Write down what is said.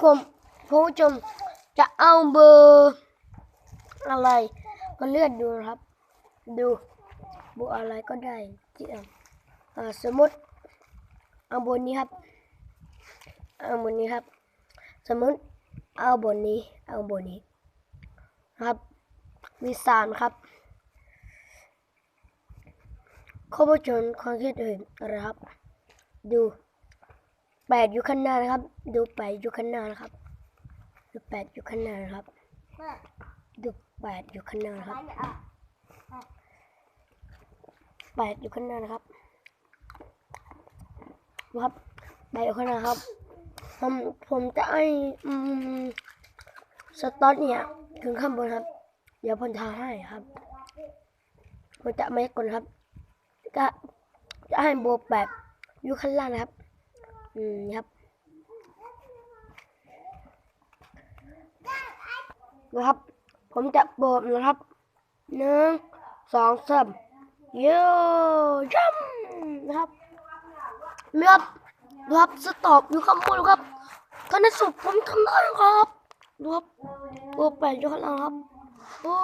ผมผู้ชมจะเอาเบอร์อะไรก็เลือกดูครับ ดูเบอร์อะไรก็ได้ที่อ่าสมมติเอาบอร์นี้ครับ เอาบอร์นี้ครับ สมมติเอาบอร์นี้ เอาบอร์นี้ครับ มีสามครับข้อมูลชนความคิดเห็นอะไรครับ ดู แปดอยู่ข้างหน้านะครับ ดูแปดอยู่ข้างหน้านะครับ ดูแปดอยู่ข้างหน้านะครับ ดูแปดอยู่ข้างหน้านะครับแปดอยู่ข้างหน้านะครับดูครับแปดอยู่ข้างหน้าครับ ผมผมจะให้อืมสตอตเนี่ยถึงข้างบนครับ เดี๋ยวผมทาให้ครับผมจะไม่กดครับก็จะให้โบแปดอยู่ข้างล่างนะครับ อืมครับนะครับ ผมจะโบกนะครับหนึ่งสองสามโย่ยัมนะครับเลือบดูครับสต็อปอยู่ข้างบนครับท่านในสุดผมทำได้ครับดูครับโบว์แปดอยู่ข้างล่างครับโอ้